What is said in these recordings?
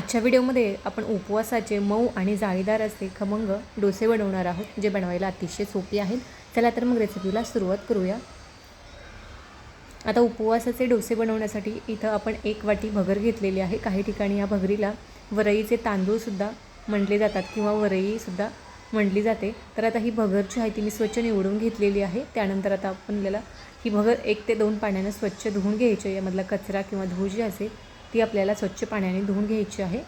आजच्या व्हिडिओमध्ये आपण उपवासाचे मऊ आणि जाळीदार असे खमंग डोसे बनवणार आहोत जे बनवायला अतिशय सोपे आहेत. चला तर मग रेसिपीला सुरुवात करूया. आता उपवासाचे डोसे बनवण्यासाठी इथं आपण एक वाटी भगर घेतलेली आहे. काही ठिकाणी या भगरीला वरईचे तांदूळसुद्धा म्हटले जातात किंवा वरईसुद्धा म्हटली जाते. तर आता ही भगर जी आहे ती मी स्वच्छ निवडून घेतलेली आहे. त्यानंतर आता आपल्याला ही भगर एक ते दोन पाण्यानं स्वच्छ धुवून घ्यायची यामधला कचरा किंवा धूळ जी असेल ती आपल्याला स्वच्छ पाण्याने धुवून घ्यायची आहे.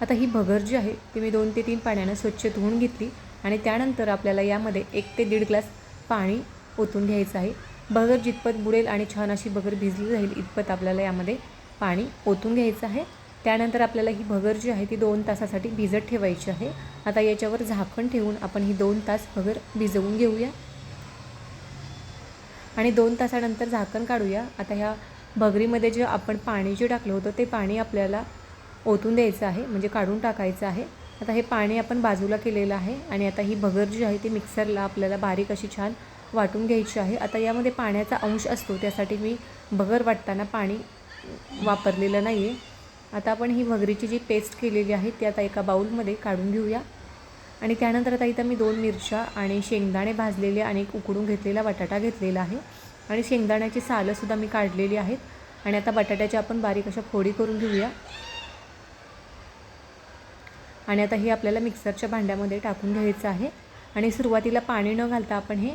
आता ही भगर जी आहे ती मी दोन ते तीन पाण्यानं स्वच्छ धुवून घेतली आणि त्यानंतर आपल्याला यामध्ये एक ते दीड ग्लास पाणी ओतून घ्यायचं आहे. भगर जितपत बुडेल आणि छान अशी भगर भिजली जाईल इतपत आपल्याला यामध्ये पाणी ओतून घ्यायचं आहे. त्यानंतर आपल्याला ही भगर जी आहे ती दोन तासासाठी भिजत ठेवायची आहे. आता याच्यावर झाकण ठेवून आपण ही दोन तास भगर भिजवून घेऊया. आणि दोन तासानंतर झाकण काढूया. आता ह्या भगरीमध्ये जे आपण पाणी जे टाकलं होतं ते पाणी आपल्याला ओतून द्यायचं आहे म्हणजे काढून टाकायचं आहे. आता हे पाणी आपण बाजूला केलेलं आहे आणि आता ही भगर जी आहे ती मिक्सरला आपल्याला बारीक अशी छान वाटून घ्यायची आहे. आता यामध्ये पाण्याचा अंश असतो त्यासाठी मी भगर वाटताना पाणी वापरलेलं नाही आहे आता आपण ही भगरीची जी पेस्ट केलेली आहे ती आता एका बाऊलमध्ये काढून घेऊया. आणि त्यानंतर आता इथं मी दोन मिरच्या आणि शेंगदाणे भाजलेले आणि एक उकडून घेतलेला बटाटा घेतलेला आहे. आणि शेंगदाण्याची सालंसुद्धा मी काढलेली आहेत. आणि आता बटाट्याच्या आपण बारीक अशा फोडी करून घेऊया. आणि आता हे आपल्याला मिक्सरच्या भांड्यामध्ये टाकून घ्यायचं आहे. आणि सुरुवातीला पाणी न घालता आपण हे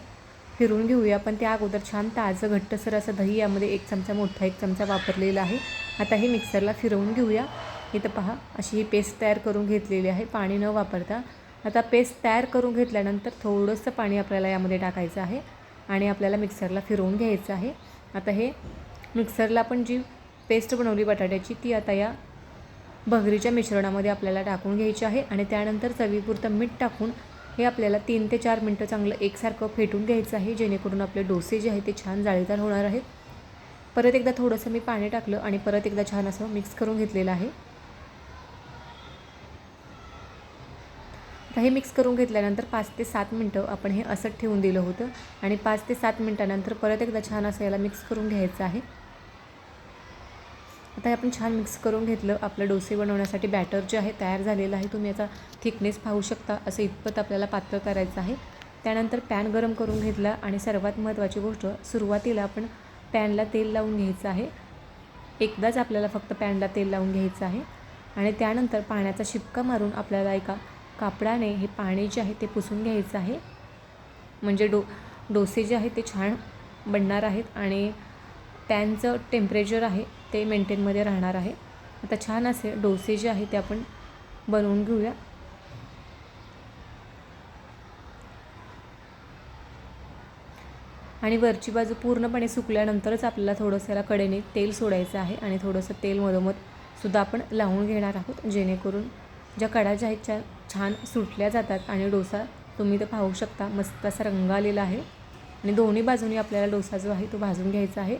फिरून घेऊया. पण त्या अगोदर छान ताजं घट्टसर असं दही यामध्ये एक चमचा मोठा एक चमचा वापरलेला आहे. आता हे मिक्सरला फिरवून घेऊया. इथं पहा अशी ही पेस्ट तयार करून घेतलेली आहे. पाणी न वापरता आता पेस्ट तयार करून घेतल्यानंतर थोडंसं पाणी आपल्याला यामध्ये टाकायचं आहे आणि आपल्याला मिक्सरला फिरवून घ्यायचं आहे. आता हे मिक्सरला आपण जी पेस्ट बनवली बटाट्याची ती आता या भगरीच्या मिश्रणामध्ये आपल्याला टाकून घ्यायची आहे आणि त्यानंतर चवीपुरतं मीठ टाकून हे आपल्याला तीन ते चार मिनटं चांगलं एकसारखं फेटून घ्यायचं आहे जेणेकरून आपले डोसे जे आहे ते छान जाळीदार होणार आहेत. परत एकदा थोडंसं मी पाणी टाकलं आणि परत एकदा छान असं मिक्स करून घेतलेलं आहे. आता हे मिक्स करून घेतल्यानंतर पाच ते सात मिनटं आपण हे असं ठेवून दिलं होतं. आणि पाच ते सात मिनटानंतर परत एकदा छान असं याला मिक्स करून घ्यायचं आहे. आता हे आपण छान मिक्स करून घेतलं. आपलं डोसे बनवण्यासाठी बॅटर जे आहे तयार झालेलं आहे. तुम्ही याचा थिकनेस पाहू शकता. असं इतपत आपल्याला पातळ करायचं आहे. त्यानंतर पॅन गरम करून घेतला. आणि सर्वात महत्त्वाची गोष्ट सुरुवातीला आपण पॅनला तेल लावून घ्यायचं आहे. एकदाच आपल्याला फक्त पॅनला तेल लावून घ्यायचं आहे. आणि त्यानंतर पाण्याचा शिपका मारून आपल्याला एका कापडाने हे पाणी जे आहे ते पुसून घ्यायचं आहे. म्हणजे डो डोसे जे आहे ते छान बनणार आहेत आणि पॅनचं टेम्परेचर आहे ते मेंटेनमध्ये राहणार आहे. आता छान असे डोसे जे आहे ते आपण बनवून घेऊया. आणि वरची बाजू पूर्णपणे सुकल्यानंतरच आपल्याला थोडंसं याला कडेने तेल सोडायचं आहे आणि थोडंसं तेल मधोमध सुद्धा आपण लावून घेणार आहोत जेणेकरून ज्या कडा ज्या आहेत त्या छान सुटल्या जातात आणि डोसा तुम्ही तर पाहू शकता मस्त असा रंग आलेला आहे. आणि दोन्ही बाजूनी आपल्याला डोसा जो आहे तो भाजून घ्यायचा आहे.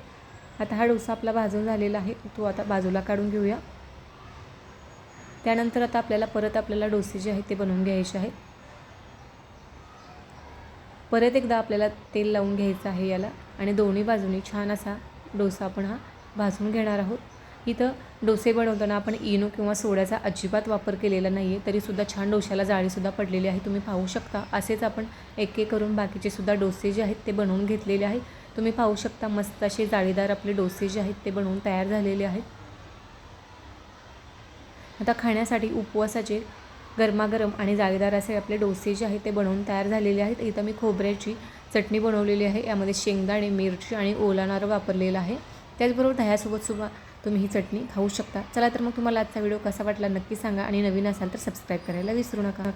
आता हा डोसा आपला भाजून झालेला आहे तो आता बाजूला काढून घेऊया. त्यानंतर आता आपल्याला परत आपल्याला डोसे जे आहेत ते बनवून घ्यायचे आहेत. परत एकदा आपल्याला तेल लावून घ्यायचं आहे याला आणि दोन्ही बाजूनी छान असा डोसा आपण हा भाजून घेणार आहोत. इथं डोसे बनवताना आपण इनो किंवा सोड्याचा अजिबात वापर केलेला नाही आहे तरीसुद्धा छान डोश्याला जाळीसुद्धा पडलेली आहे. तुम्ही पाहू शकता. असेच आपण एक एक करून बाकीचे सुद्धा डोसे जे आहेत ते बनवून घेतलेले आहेत. तुम्ही पाहू शकता मस्त असे जाळीदार आपले डोसे जे आहेत ते बनवून तयार झालेले आहेत. आता खाण्यासाठी उपवासाचे गरमागरम आणि जाळीदार असे आपले डोसे जे आहेत ते बनवून तयार झालेले आहेत. इथं मी खोबऱ्याची चटणी बनवलेली आहे. यामध्ये शेंगदाणे मिरची आणि ओला नारळ वापरलेला आहे. त्याचबरोबर दह्यासोबत सुद्धा तुम्ही ही चटणी खाऊ शकता. चला तर मग तुम्हाला आजचा व्हिडिओ कसा वाटला नक्की सांगा आणि नवीन असाल तर सबस्क्राईब करायला विसरू नका.